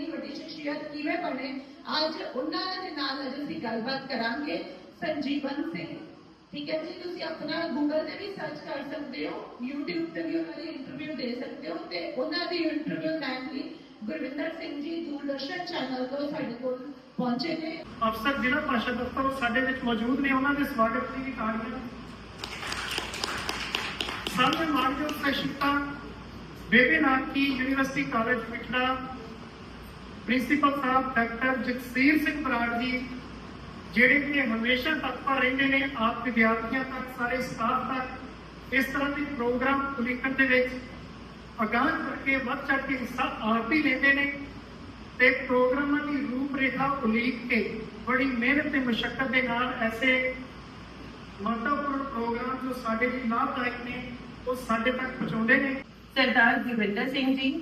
ਇੰਨੀ ਵੱਡੀ ਸ਼ਖਸੀਅਤ ਕਿਵੇਂ ਬਣੇ ਅੱਜ ਉਹਨਾਂ ਦੇ ਨਾਲ ਅੱਜ ਅਸੀਂ ਗੱਲਬਾਤ ਕਰਾਂਗੇ ਸੰਜੀਵਨ ਸਿੰਘ ਠੀਕ ਹੈ ਜੀ ਤੁਸੀਂ ਆਪਣਾ ਗੂਗਲ ਤੇ ਵੀ ਸਰਚ ਕਰ ਸਕਦੇ ਹੋ YouTube ਤੇ ਵੀ ਉਹਨਾਂ ਦੀ ਇੰਟਰਵਿਊ ਦੇ ਸਕਦੇ ਹੋ ਤੇ ਉਹਨਾਂ ਦੀ ਇੰਟਰਵਿਊ ਲੈਣ ਲਈ ਗੁਰਵਿੰਦਰ ਸਿੰਘ ਜੀ ਦੂਰਦਰਸ਼ਨ ਚੈਨਲ ਤੋਂ ਸਾਡੇ ਕੋਲ ਪਹੁੰਚੇ ਨੇ। ਅਫਸਰ ਜ਼ਿਲ੍ਹਾ ਭਾਸ਼ਾ ਦਫ਼ਤਰ ਉਹ ਸਾਡੇ ਵਿੱਚ ਮੌਜੂਦ ਨੇ, ਉਹਨਾਂ ਦੇ ਸਵਾਗਤ ਦੀ ਵੀ ਤਾੜੀਆਂ ਸਾਡੇ ਮਾਨਯੋਗ ਸਹਿਸ਼ਕਤਾ ਬੇਬੇ ਨਾਨਕੀ ਯੂਨੀਵਰਸਿਟੀ ਕਾਲਜ ਵਿਖੜਾ ਪ੍ਰਿੰਸੀਪਲ ਸਾਹਿਬ, ਡਾਕਟਰ ਜਗਸੀਰ ਸਿੰਘ ਬਰਾੜ ਜੀ, ਜਿਹੜੇ ਕਿ ਹਮੇਸ਼ਾ ਤਤਪਰ ਰਹਿੰਦੇ ਨੇ, ਆਪ ਵਿਦਿਆਰਥੀਆਂ ਤੱਕ, ਸਾਰੇ ਸਟਾਫ ਤੱਕ, ਇਸ ਤਰ੍ਹਾਂ ਦੇ ਪ੍ਰੋਗਰਾਮ ਉਲੀਕਣ ਦੇ ਵਿੱਚ ਅਗਾਹ ਕਰਕੇ ਵੱਧ ਚੜ੍ਹ ਕੇ ਹਿੱਸਾ ਆਪ ਵੀ ਲੈਂਦੇ ਨੇ ਤੇ ਪ੍ਰੋਗਰਾਮਾਂ ਦੀ ਰੂਪਰੇਖਾ ਉਲੀਕ ਕੇ ਬੜੀ ਮਿਹਨਤ ਤੇ ਮੁਸ਼ਕਲ ਦੇ ਨਾਲ ਐਸੇ ਮਹੱਤਵਪੂਰਨ ਪ੍ਰੋਗਰਾਮ ਜੋ ਸਾਡੇ ਲਈ ਲਾਭਦਾਇਕ ਨੇ, ਉਹ ਸਾਡੇ ਤੱਕ ਪਹੁੰਚਾਉਂਦੇ ਨੇ। ਸਰਦਾਰ Gurvinder Singh ji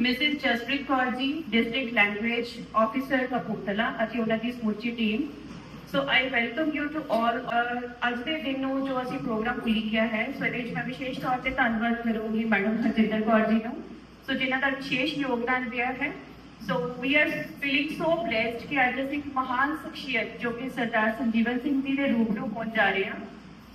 Mrs Jaspreet Kaur ji, district language officer Kapurthala ਅਤੇ ਉਹਨਾਂ ਦੀ ਸਮੁੱਚੀ team. So I welcome you to all ਅੱਜ ਦੇ ਦਿਨ ਨੂੰ ਜੋ ਅਸੀਂ ਪ੍ਰੋਗਰਾਮ ਉਲੀਕਿਆ ਹੈ ਸੋ ਇਹਦੇ ਵਿੱਚ ਮੈਂ ਵਿਸ਼ੇਸ਼ ਤੌਰ ਤੇ ਧੰਨਵਾਦ ਕਰੂੰਗੀ ਮੈਡਮ ਹਰਜਿੰਦਰ ਕੌਰ ਜੀ ਨੂੰ। ਸੋ ਜਿਨ੍ਹਾਂ ਦਾ ਵਿਸ਼ੇਸ਼ ਯੋਗਦਾਨ ਰਿਹਾ ਹੈ। So we are feeling so blessed ਕਿ ਅੱਜ ਅਸੀਂ ਇੱਕ ਮਹਾਨ ਸ਼ਖਸੀਅਤ ਜੋ ਕਿ ਸਰਦਾਰ ਸੰਜੀਵਨ ਸਿੰਘ ਜੀ ਦੇ ਰੂਬਰੂ ਹੋਣ ਜਾ ਰਹੇ ਹਾਂ।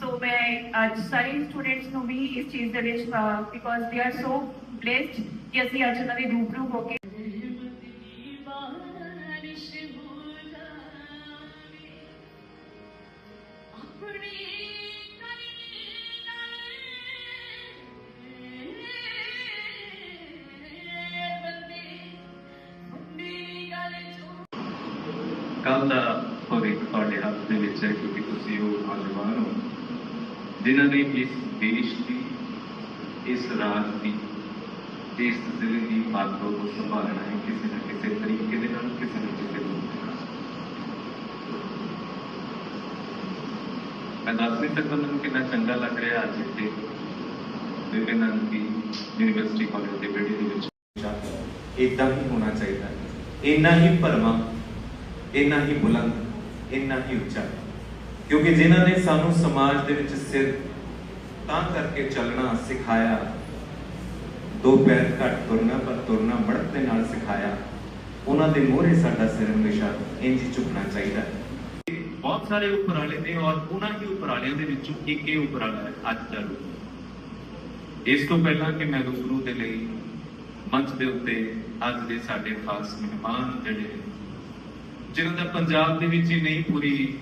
ਸੋ ਮੈਂ ਅੱਜ ਸਾਰੇ ਸਟੂਡੈਂਟਸ ਨੂੰ ਵੀ ਇਸ ਚੀਜ਼ ਦੇ ਵਿੱਚ because they are so blessed ਕਿ ਅਸੀਂ ਅੱਜ ਉਹਨਾਂ ਦੇ ਰੂਬਰੂ ਹੋ ਕੇ ਕੱਲ ਦਾ ਭਵਿੱਖ ਤੁਹਾਡੇ ਹੱਥ ਦੇ ਵਿੱਚ ਹੈ ਕਿਉਂਕਿ ਤੁਸੀਂ ਉਹ ਨੌਜਵਾਨ ਹੋ, ਜਿਨ੍ਹਾਂ ਨੇ ਇਸ ਦੇਸ਼ ਦੀ, ਇਸ ਰਾਜ ਦੀ ਇਸ ਜ਼ਿਲ੍ਹੇ ਦੀ ਮਾਤਰਾ ਨੂੰ ਸੰਭਾਲਣਾ ਹੈ ਕਿਸੇ ਨਾ ਕਿਸੇ ਤਰੀਕੇ ਦੇ ਨਾਲ ਕਿਸੇ ਨਾ ਕਿਸੇ ਰੂਪ ਮੈਂ ਦੱਸ ਨਹੀਂ ਸਕਦਾ ਮੈਨੂੰ ਕਿੰਨਾ ਚੰਗਾ ਲੱਗ ਰਿਹਾ ਅੱਜ ਇੱਥੇ। ਵਿਵੇਕਾਨੰਦ ਦੀ ਯੂਨੀਵਰਸਿਟੀ ਕਾਲਜ ਦੇ ਵਿਹੜੇ ਦੇ ਵਿੱਚ ਇਦਾਂ ਹੀ ਹੋਣਾ ਚਾਹੀਦਾ ਇੰਨਾ ਹੀ ਭਰਵਾਂ, ਇੰਨਾ ਹੀ ਬੁਲੰਦ, ਇੰਨਾ ਹੀ ਉੱਚਾ। ਕਿਉਂਕਿ ਜਿਨ੍ਹਾਂ ਨੇ ਸਾਨੂੰ ਸਮਾਜ ਦੇ ਵਿੱਚ ਸਿਰ ਤਾਂ ਕਰਕੇ ਚੱਲਣਾ ਸਿਖਾਇਆ ਦੋ ਪੈਰ ਘੱਟ ਤੁਰਨਾ ਪਰ ਤੁਰਨਾ ਬੜਤ ਦੇ ਨਾਲ ਸਿਖਾਇਆ। ਉਹਨਾਂ ਦੇ ਮੋਹਰੇ ਸਾਡਾ ਸਿਰ ਹਮੇਸ਼ਾ ਇੰਜ ਝੁਕਣਾ ਚਾਹੀਦਾ। ਹੈ ਬਹੁਤ ਸਾਰੇ ਉਪਰਾਲੇ ਨੇ ਔਰ ਉਹਨਾਂ ਹੀ ਉਪਰਾਲਿਆਂ ਦੇ ਵਿੱਚੋਂ ਇੱਕ ਇਹ ਉਪਰਾਲਾ ਹੈ ਅੱਜ ਦਾ ਰੂਪ ਇਸ ਤੋਂ ਪਹਿਲਾਂ ਕਿ ਮੈਂ ਰੂਬਰੂ ਦੇ ਲਈ ਮੰਚ ਦੇ ਉੱਤੇ ਅੱਜ ਦੇ ਸਾਡੇ ਖਾਸ ਮਹਿਮਾਨ ਜਿਹੜੇ ਨੇ, ਜਿਨ੍ਹਾਂ ਦਾ ਪੰਜਾਬ ਦੇ ਵਿੱਚ ਹੀ ਨਹੀਂ ਪੂਰੀ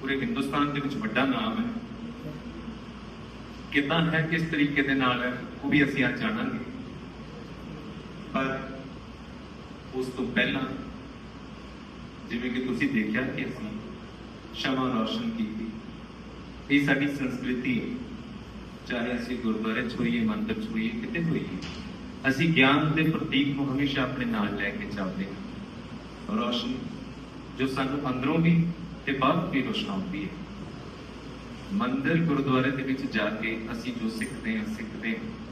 ਪੂਰੇ ਹਿੰਦੁਸਤਾਨ ਦੇ ਵਿੱਚ ਵੱਡਾ ਨਾਮ ਹੈ। ਕਿੱਦਾਂ ਹੈ ਕਿਸ ਤਰੀਕੇ ਦੇ ਨਾਲ ਹੈ ਉਹ ਵੀ ਅਸੀਂ ਅੱਜ ਜਾਣਾਂਗੇ। ਪਰ ਉਸ ਤੋਂ ਪਹਿਲਾਂ ਜਿਵੇਂ ਕਿ ਤੁਸੀਂ ਦੇਖਿਆ ਕਿ ਅਸੀਂ ਸ਼ਮਾ ਰੋਸ਼ਨ ਕੀਤੀ। ਇਹ ਸਾਡੀ ਸੰਸਕ੍ਰਿਤੀ ਚਾਹੇ ਅਸੀਂ ਗੁਰਦੁਆਰੇ 'ਚ ਹੋਈਏ ਮੰਦਿਰ 'ਚ ਹੋਈਏ ਕਿਤੇ ਹੋਈਏ। ਅਸੀਂ ਗਿਆਨ ਦੇ ਪ੍ਰਤੀਕ ਨੂੰ ਹਮੇਸ਼ਾ ਆਪਣੇ ਨਾਲ ਲੈ ਕੇ ਚੱਲਦੇ ਹਾਂ। ਰੋਸ਼ਨ ਜੋ ਸਾਨੂੰ ਅੰਦਰੋਂ ਵੀ ਤੇ ਬਾਹਰ ਵੀ ਰੋਸ਼ਨਾਉਂਦੀ ਹੈ। ਮੰਦਰ ਗੁਰਦੁਆਰੇ ਦੇ ਵਿੱਚ ਜਾ ਕੇ ਅਸੀਂ ਜੋ ਸਿੱਖਦੇ ਹਾਂ ਸਿੱਖਦੇ ਹਾਂ।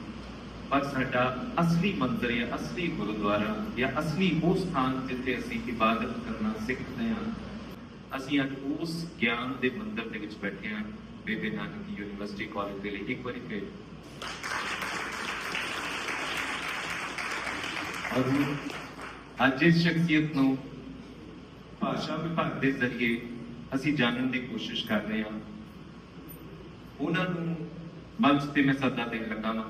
ਪਰ ਸਾਡਾ ਅਸਲੀ ਮੰਦਿਰ ਜਾਂ ਅਸਲੀ ਗੁਰਦੁਆਰਾ ਜਾਂ ਅਸਲੀ ਉਹ ਸਥਾਨ ਜਿੱਥੇ ਅਸੀਂ ਇਬਾਦਤ ਕਰਨਾ ਸਿੱਖਦੇ ਹਾਂ, ਅਸੀਂ ਅੱਜ ਉਸ ਗਿਆਨ ਦੇ ਮੰਦਰ ਦੇ ਵਿੱਚ ਬੈਠੇ ਹਾਂ, ਬੇਬੇ ਨਾਨਕ ਯੂਨੀਵਰਸਿਟੀ ਕਾਲਜ ਦੇ ਲਈ। ਇੱਕ ਵਾਰੀ ਫਿਰ। ਔਰ ਅੱਜ ਇਸ ਸ਼ਖਸੀਅਤ ਨੂੰ ਭਾਸ਼ਾ ਵਿਭਾਗ ਦੇ ਜ਼ਰੀਏ ਅਸੀਂ ਜਾਣਨ ਦੀ ਕੋਸ਼ਿਸ਼ ਕਰ ਰਹੇ ਹਾਂ। ਉਹਨਾਂ ਨੂੰ ਮੰਚ ਤੇ ਮੈਂ ਸੱਦਾ ਦੇਣ ਲੱਗਾ ਹਾਂ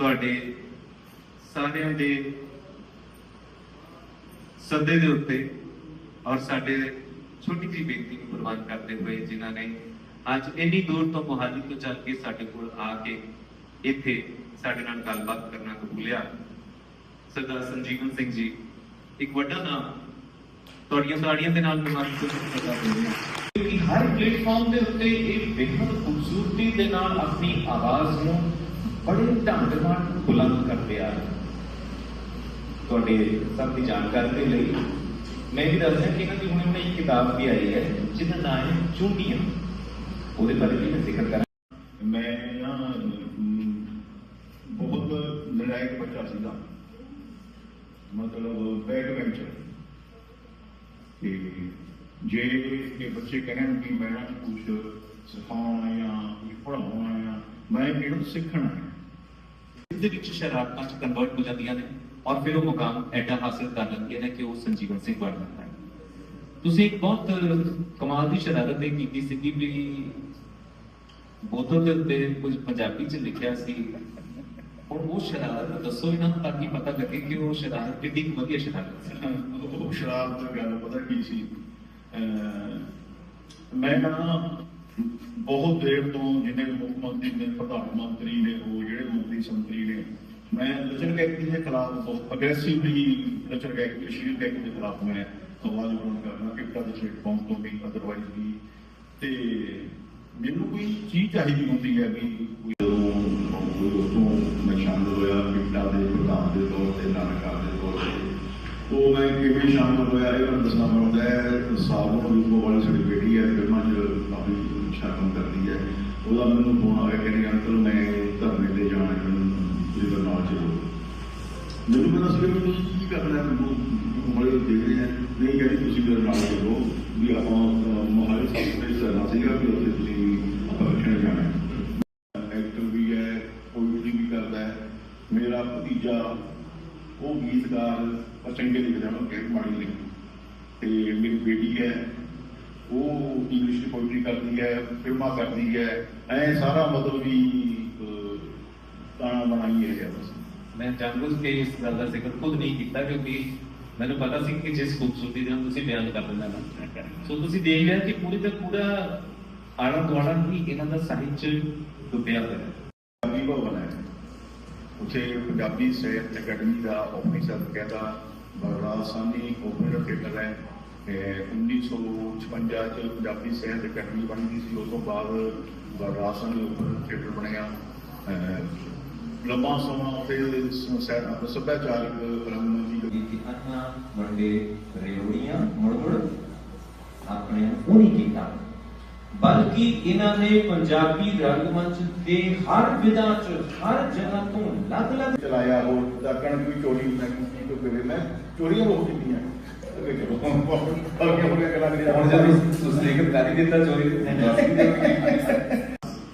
ਤੁਹਾਡੇ ਸਾਰਿਆਂ ਦੇ ਸੱਦੇ ਦੇ ਉੱਤੇ ਔਰ ਸਾਡੇ ਛੋਟੀ ਜਿਹੀ ਬੇਨਤੀ ਨੂੰ ਪ੍ਰਵਾਨ ਕਰਦੇ ਹੋਏ ਜਿਨ੍ਹਾਂ ਨੇ ਅੱਜ ਇੰਨੀ ਦੂਰ ਤੋਂ ਮੁਹਾਲੀ ਤੋਂ ਚੱਲ ਕੇ ਸਾਡੇ ਕੋਲ ਆ ਕੇ ਇੱਥੇ ਸਾਡੇ ਨਾਲ ਗੱਲਬਾਤ ਕਰਨਾ ਕਬੂਲਿਆ ਸਰਦਾਰ ਸੰਜੀਵਨ ਸਿੰਘ ਜੀ, ਇੱਕ ਵੱਡਾ ਨਾਮ ਤੁਹਾਡੀਆਂ ਤਾੜੀਆਂ ਦੇ ਨਾਲ ਨਿਵਾਰਨ ਤੋਂ ਹਾਂ ਕਿ ਹਰ ਪਲੇਟਫਾਰਮ ਦੇ ਉੱਤੇ ਇਹ ਬੇਹੱਦ ਖੂਬਸੂਰਤੀ ਦੇ ਨਾਲ ਆਪਣੀ ਆਵਾਜ਼ ਨੂੰ ਬੜੇ ਢੰਗ ਨਾਲ ਬੁਲੰਦ ਕਰਦੇ ਆ। ਤੁਹਾਡੇ ਸਭ ਦੀ ਜਾਣਕਾਰੀ ਦੇ ਲਈ ਮੈਂ ਵੀ ਦੱਸਦਾ ਕਿ ਇਹਨਾਂ ਦੀ ਹੁਣੇ ਹੁਣੇ ਇੱਕ ਕਿਤਾਬ ਵੀ ਆਈ ਹੈ, ਜਿਹਦਾ ਨਾਮ ਹੈ ਚੂੰਡੀਆਂ ਉਹਦੇ ਬਾਰੇ ਵੀ ਮੈਂ ਜ਼ਿਕਰ ਕਰਾਂ। ਮੈਂ ਨਾ ਬਹੁਤ ਨਲਾਇਕ ਬੱਚਾ ਸੀਗਾ। ਮਤਲਬ ਬੈਕ ਵੈਂਚਰ। ਤੇ ਜੇ ਇਹ ਬੱਚੇ ਕਹਿਣ ਕਿ ਮੈਂ ਨਾ ਕੁਝ ਸਿਖਾਉਣਾ ਜਾਂ ਪੜਾਉਣਾ ਜਾਂ ਮੈਂ ਇਹਨੂੰ ਸਿੱਖਣਾ ਹੈ ਦੇ ਵਿੱਚ ਸ਼ਰਾਰਤਾਂ ਚ ਕਨਵਰਟ ਹੋ ਜਾਂਦੀਆਂ ਨੇ ਔਰ ਫਿਰ ਉਹ ਮੁਕਾਮ ਐਡਾ ਹਾਸਲ ਕਰ ਲੈਂਦੇ ਨੇ ਕਿ ਉਹ ਸੰਜੀਵਨ ਸਿੰਘ ਬਣ ਜਾਂਦਾ ਹੈ। ਤੁਸੀਂ ਇੱਕ ਬਹੁਤ ਕਮਾਲ ਦੀ ਸ਼ਰਾਰਤ ਇਹ ਕੀਤੀ ਸੀ ਕਿ ਵੀ ਬੋਤਲ ਦੇ ਉੱਤੇ ਕੁਝ ਪੰਜਾਬੀ ਚ ਲਿਖਿਆ ਸੀ। ਹੁਣ ਉਹ ਸ਼ਰਾਰਤ ਦੱਸੋ ਇਹਨਾਂ ਨੂੰ ਤਾਂ ਕਿ ਪਤਾ ਲੱਗੇ ਕਿ ਉਹ ਸ਼ਰਾਰਤ ਕਿੰਨੀ ਕੁ ਵਧੀਆ ਸ਼ਰਾਰਤ ਸੀ। ਉਹ ਸ਼ਰਾਬ ਦਾ ਗੱਲ ਪਤਾ ਕੀ ਸੀ? ਅਹ ਮੈਂ ਨਾ ਬਹੁਤ ਦੇਰ ਤੋਂ ਜਿੰਨੇ ਮੁੱਖ ਮੰਤਰੀ ਨੇ, ਪ੍ਰਧਾਨ ਮੰਤਰੀ ਨੇ ਉਹ ਜਿਹੜੇ ਮੰਤਰੀ ਸੰਤਰੀ ਨੇ, ਮੈਂ ਲਚਰ ਗੈਕ ਦੇ ਖਿਲਾਫ ਬਹੁਤ ਅਗਰੈਸਿਵਲੀ ਲਚਰ ਗੈਕ ਸ਼ੀਲ ਗੈਕ ਦੇ ਖਿਲਾਫ ਮੈਂ ਆਵਾਜ਼ ਬੁਲੰਦ ਕਰਨਾ ਕਿ ਕਦ ਪਲੇਟਫਾਰਮ ਤੋਂ ਵੀ ਅਦਰਵਾਈਜ਼ ਵੀ। ਤੇ ਮੈਨੂੰ ਕੋਈ ਚੀਜ਼ ਚਾਹੀਦੀ ਹੁੰਦੀ ਹੈ ਵੀ ਕੋਈ ਉਦੋਂ ਮੈਂ ਸ਼ਾਮਲ ਹੋਇਆ, ਪਿੰਡਾਂ ਦੇ ਪ੍ਰਧਾਨ ਦੇ ਤੌਰ ਤੇ, ਨਾਨਕਾ ਦੇ ਤੌਰ ਤੇ, ਉਹ ਮੈਂ ਕਿਵੇਂ ਸ਼ਾਮਲ ਹੋਇਆ, ਇਹ ਮੈਨੂੰ ਦੱਸਣਾ ਬਣਦਾ ਹੈ ਸਾਬਨ ਰੂਪੋ ਵਾਲੀ ਸਾਡੀ ਬੇਟੀ ਹੈ, ਫਿਲਮਾਂ 'ਚ ਕਾਫੀ ਸ਼ਾਮਲ ਕਰਦੀ ਹੈ। ਉਹਦਾ ਮੈਨੂੰ ਫੋਨ ਆ ਗਿਆ ਕਿ ਅੰਕਲ ਮੈਂ ਧਰਨੇ ਤੇ ਜਾਣਾ ਹੈ ਤੁਸੀਂ ਮੇਰੇ ਨਾਲ ਚਲੋ ਮੈਨੂੰ ਪਤਾ ਸੀ ਕਿ ਤੁਸੀਂ ਕੀ ਕਰਨਾ ਮੈਨੂੰ ਬੜੇ ਦੇਖ ਰਹੇ ਹੈ। ਨਹੀਂ ਕਹਿੰਦੀ, ਤੁਸੀਂ ਮੇਰੇ ਨਾਲ ਚਲੋ। ਵੀ ਆਪਾਂ ਮੋਹਾਲੀ ਸਾਹਿਬ ਤੇ ਸਰਨਾ ਸੀਗਾ ਕਿ ਉੱਥੇ ਤੁਸੀਂ ਆਪਾਂ ਜਾਣਾ ਐਕਟਰ ਵੀ ਹੈ ਪੋਇਟਰੀ ਵੀ ਕਰਦਾ ਹੈ। ਮੇਰਾ ਭਤੀਜਾ, ਉਹ ਗੀਤਕਾਰ ਚੰਗੇ ਲਿਖਦਾ ਉਹ ਕਿ ਮਾੜੀ ਲਿਖਦਾ ਤੇ ਮੇਰੀ ਬੇਟੀ ਹੈ ਉਹ ਇੰਗਲਿਸ਼ ਦੀ ਪੋਇਟਰੀ ਕਰਦੀ ਹੈ ਫਿਲਮਾਂ ਕਰਦੀ ਹੈ ਐ ਸਾਰਾ ਮਤਲਬ ਵੀ ਤਾਣਾ ਬਣਾਈ ਹੈ ਬਸ। ਮੈਂ ਜਾਣਬੁੱਝ ਕੇ ਇਸ ਗੱਲ ਦਾ ਜ਼ਿਕਰ ਖੁਦ ਨਹੀਂ ਕੀਤਾ ਕਿਉਂਕਿ ਮੈਨੂੰ ਪਤਾ ਸੀ ਕਿ ਜਿਸ ਖੂਬਸੂਰਤੀ ਦੇ ਨਾਲ ਤੁਸੀਂ ਬਿਆਨ ਕਰ ਦਿੰਦਾ ਨਾ ਸੋ ਤੁਸੀਂ ਦੇਖ ਲਿਆ ਕਿ ਪੂਰੀ ਦਾ ਪੂਰਾ ਆਲਾ ਦੁਆਲਾ ਹੀ ਇਹਨਾਂ ਦਾ ਸਾਹਿਤ ਡੁੱਬਿਆ ਹੋਇਆ ਹੈ। ਪੰਜਾਬੀ ਭਵਨ ਹੈ। ਉੱਥੇ ਪੰਜਾਬੀ ਸਾਹਿਤ ਅਕੈਡਮੀ ਦਾ ਆਫਿਸਰ ਕਹਿੰਦਾ ਓਪਰਾ ਥੀਏਟਰ ਹੈ 1956 ਚ ਪੰਜਾਬੀ ਸਾਹਿਤ ਅਕੈਡਮੀ ਬਣੀ ਦੀ ਸੀ। ਉਸ ਤੋਂ ਬਾਅਦ ਬਲਰਾਜ ਸਾਨੀ ਓਪਰਾ ਥੀਏਟਰ ਬਣਿਆ। ਲੰਮਾ ਸਮਾਂ ਸਹਿ- ਸੱਭਿਆਚਾਰਕ ਰੰਗਮੰਚੀ ਕਿ ਅੱਖਾਂ ਵੰਡੇ ਰੇਉੜੀਆਂ ਮੁੜ ਮੁੜ ਆਪਣੇ ਉਹ ਨਹੀਂ ਕੀਤਾ। ਬਲਕਿ ਇਹਨਾਂ ਨੇ ਪੰਜਾਬੀ ਰੰਗਮੰਚ ਦੇ ਹਰ ਵਿਧਾ ਚ ਹਰ ਜਗ੍ਹਾ ਤੋਂ ਅਲੱਗ-ਅਲੱਗ ਚਲਾਇਆ। ਹੋਰ ਦਾ ਕਣਕ ਵੀ ਚੋਰੀ ਮੈਂ ਕੀ ਤੋਂ ਕਰੇ ਮੈਂ ਚੋਰੀਆਂ ਬਹੁਤ ਕੀਤੀਆਂ।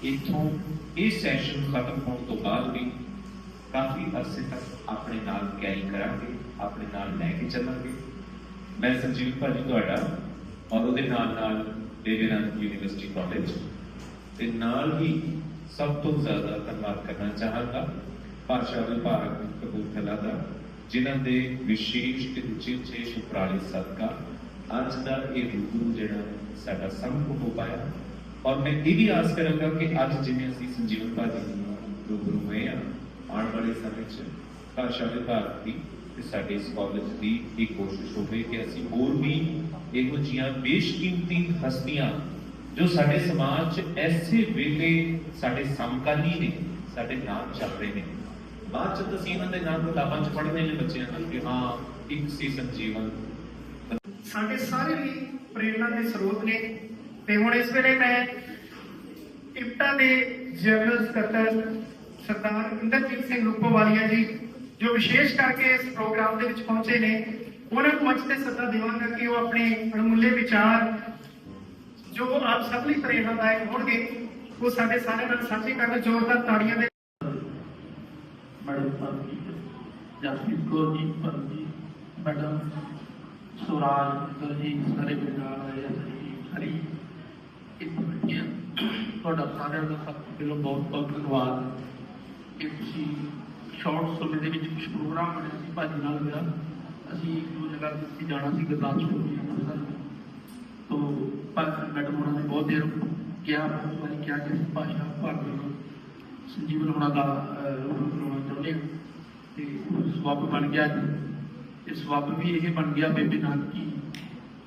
ਇਥੋਂ ਇਹ ਸੈਸ਼ਨ ਖਤਮ ਹੋਣ ਤੋਂ ਬਾਅਦ ਵੀ ਕਾਫੀ ਅਰਸੇ ਤੱਕ ਆਪਣੇ ਨਾਲ ਕੈਰੀ ਕਰਾਂਗੇ, ਆਪਣੇ ਨਾਲ ਲੈ ਕੇ ਚੱਲਾਂਗੇ। ਮੈਂ ਸੰਜੀਵ ਭਾਜੀ ਤੁਹਾਡਾ ਔਰ ਉਹਦੇ ਨਾਲ ਨਾਲ ਦੇਵੇਨੰਦ ਯੂਨੀਵਰਸਿਟੀ ਕਾਲਜ ਤੇ ਨਾਲ ਹੀ ਸਭ ਤੋਂ ਜ਼ਿਆਦਾ ਧੰਨਵਾਦ ਕਰਨਾ ਚਾਹਾਂਗਾ ਭਾਸ਼ਾ ਵਿਭਾਗ ਕਪੂਰਥਲਾ ਦਾ। ਜਿਨ੍ਹਾਂ ਦੇ ਵਿਸ਼ੇਸ਼ ਤੇ ਉੱਚੇ ਉੱਚੇ ਉਪਰਾਲੇ ਸਦਕਾ ਅੱਜ ਦਾ ਇਹ ਰੂਬਰੂ ਜਿਹੜਾ ਸਾਡਾ ਸੰਭਵ ਹੋ ਪਾਇਆ। ਔਰ ਮੈਂ ਇਹ ਵੀ ਆਸ ਕਰਾਂਗਾ ਕਿ ਅੱਜ ਜਿਵੇਂ ਅਸੀਂ ਸੰਜੀਵਨ ਭਾਜੀ ਰੂਬਰੂ ਹੋਏ ਆ ਆਉਣ ਵਾਲੇ ਸਮੇਂ 'ਚ ਭਾਸ਼ਾ ਵਿਭਾਗ ਦੀ ਤੇ ਸਾਡੇ ਇਸ ਕਾਲਜ ਦੀ ਇਹ ਕੋਸ਼ਿਸ਼ ਹੋਵੇ ਕਿ ਅਸੀਂ ਹੋਰ ਵੀ ਇਹੋ ਜਿਹੀਆਂ ਬੇਸ਼ਕੀਮਤੀ ਹਸਤੀਆਂ ਜੋ ਸਾਡੇ ਸਮਾਜ 'ਚ ਐਸੇ ਵੇਲੇ ਸਾਡੇ ਸਮਕਾਲੀ ਨੇ, ਸਾਡੇ ਨਾਮ ਚੱਲ ਰਹੇ ਨੇ ਬਾਅਦ 'ਚ ਤੁਸੀਂ ਇਹਨਾਂ ਦੇ ਨਾਮ ਕਿਤਾਬਾਂ 'ਚ ਪੜ੍ਹਦੇ ਨੇ ਬੱਚਿਆਂ ਨੂੰ ਕਿ ਹਾਂ, ਇੱਕ ਸੀ ਸੰਜੀਵਨ ਸਾਡੇ ਸਾਰੇ ਲਈ ਪ੍ਰੇਰਣਾ ਦੇ ਸਰੋਤ ਨੇ ਤੇ ਹੁਣ ਇਸ ਵੇਲੇ ਮੈਂ ਇਪਟਾ ਦੇ ਜਨਰਲ ਸਕੱਤਰ ਸਰਦਾਰ ਇੰਦਰਜੀਤ ਸਿੰਘ ਰੂਪੋਵਾਲੀਆ ਜੀ, ਜੋ ਵਿਸ਼ੇਸ਼ ਕਰਕੇ ਇਸ ਪ੍ਰੋਗਰਾਮ ਦੇ ਵਿੱਚ ਪਹੁੰਚੇ ਨੇ, ਉਹਨਾਂ ਨੂੰ ਮੰਚ ਤੇ ਸੱਦਾ ਦੇਵਾਂਗਾ ਕਿ ਉਹ ਆਪਣੇ ਅਣਮੁੱਲੇ ਵਿਚਾਰ, ਜੋ ਆਪ ਸਭ ਲਈ ਪ੍ਰੇਰਨਾਦਾਇਕ ਹੋਣਗੇ, ਉਹ ਸਾਡੇ ਸਾਰਿਆਂ ਨਾਲ ਸਾਂਝੇ ਕਰਨ, ਜ਼ੋਰਦਾਰ ਤਾੜੀਆਂ ਦੇ ਮੈਡਮ ਪਰਮਜੀਤ ਜਸਪ੍ਰੀਤ ਕੌਰ ਜੀ ਪਰਮਜੀਤ ਮੈਡਮ ਸੁਰਾਜ ਮਿੱਤਰ ਜੀ ਸਾਰੇ ਵਿਚਾਰ ਆਏ ਆ ਜੀ ਹਰੀ ਇੱਕ ਬੱਚਿਆਂ ਤੁਹਾਡਾ ਸਾਰਿਆਂ ਦਾ ਸਭ ਦਿਲੋਂ ਬਹੁਤ ਬਹੁਤ ਧੰਨਵਾਦ ਕਿ ਤੁਸੀਂ ਸ਼ਾਰਟ ਸਮੇਂ ਦੇ ਵਿੱਚ ਕੁਝ ਪ੍ਰੋਗਰਾਮ ਬਣਿਆ ਸੀ ਭਾਜੀ ਨਾਲ ਮੇਰਾ ਅਸੀਂ ਇੱਕ ਦੋ ਜਗ੍ਹਾ ਤੇ ਅਸੀਂ ਜਾਣਾ ਸੀ ਗੁਰਦਾਸਪੁਰ ਵੀ ਅੰਮ੍ਰਿਤਸਰ ਤੋ ਪਰ ਮੈਡਮ ਉਹਨਾਂ ਨੇ ਬਹੁਤ ਦੇਰ ਕਿਹਾ ਬਹੁਤ ਵਾਰੀ ਕਿਹਾ ਕਿ ਅਸੀਂ ਭਾਸ਼ਾ ਭਾਰਤ ਨੂੰ ਸੰਜੀਵਨ ਹੋਣਾ ਦਾ ਅਹ, ਰੂਪ ਬਣਾਉਣਾ ਚਾਹੁੰਦੇ ਹਾਂ ਤੇ ਸਵਾਬ ਬਣ ਗਿਆ ਜੀ ਇਹ ਸਵਾਬ ਵੀ ਇਹ ਬਣ ਗਿਆ ਬੇਬੀ ਨਾਨਕੀ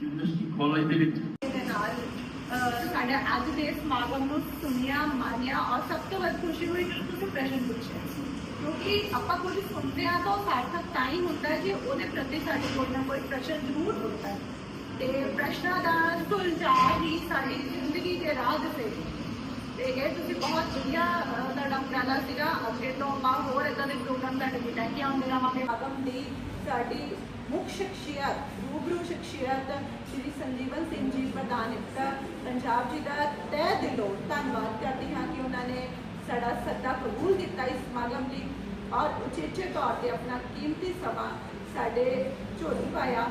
ਯੂਨੀਵਰਸਿਟੀ ਕਾਲਜ ਦੇ ਵਿੱਚ ਦੇ ਨਾਲ ਅਹ, ਸਾਡੇ ਅੱਜ ਦੇ ਸਮਾਗਮ ਨੂੰ ਸੁਣਿਆ ਮਾਨਿਆ ਔਰ ਸਭ ਤੋਂ ਵੱਧ ਖੁਸ਼ੀ ਹੋਈ ਕਿ ਤੁਸੀਂ ਪ੍ਰਸ਼ਨ ਪੁੱਛਿਆ ਕਿਉਂਕਿ ਆਪਾਂ ਕੁਝ ਸੁਣਦੇ ਆ ਤਾਂ ਉਹ ਸਾਰਥਕ ਤਾਂ ਹੀ ਹੁੰਦਾ ਹੈ ਜੇ ਉਹਦੇ ਪ੍ਰਤੀ ਸਾਡੇ ਕੋਈ ਨਾ ਕੋਈ ਪ੍ਰਸ਼ਨ ਜ਼ਰੂਰ ਹੁੰਦਾ ਹੈ ਤੇ ਪ੍ਰਸ਼ਨਾਂ ਦਾ ਸੁਲਝਾਅ ਹੀ ਸਾਡੀ ਜ਼ਿੰਦਗੀ ਦੇ ਰਾਹ ਦੇ ਤੇ ਇਹ ਤੁਸੀਂ ਬਹੁਤ ਵਧੀਆ ਤੁਹਾਡਾ ਉਪਰਾਲਾ ਸੀਗਾ। ਅੱਗੇ ਤੋਂ ਆਪਾਂ ਹੋਰ ਇਦਾਂ ਦੇ ਪ੍ਰੋਗਰਾਮ ਤੁਹਾਡੇ ਲਈ ਲੈ ਕੇ ਆਉਂਦੇ ਰਹਾਂਗੇ। ਸਮਾਗਮ ਦੀ ਸਾਡੀ ਮੁੱਖ ਸ਼ਖਸੀਅਤ, ਰੂਬਰੂ ਸ਼ਖਸੀਅਤ ਸ਼੍ਰੀ ਸੰਜੀਵਨ ਸਿੰਘ ਜੀ ਪ੍ਰਧਾਨ ਇਫਤਾ ਪੰਜਾਬ ਜੀ ਦਾ ਤਹਿ ਦਿਲੋਂ ਧੰਨਵਾਦ ਕਰਦੀ ਹਾਂ ਕਿ ਉਹਨਾਂ ਨੇ ਸਾਡਾ ਸੱਦਾ ਕਬੂਲ ਕੀਤਾ ਇਸ ਸਮਾਗਮ ਲਈ ਔਰ ਉਚੇਚੇ ਤੌਰ ਤੇ ਆਪਣਾ ਕੀਮਤੀ ਸਮਾਂ ਸਾਡੇ ਝੋਲੀ ਪਾਇਆ।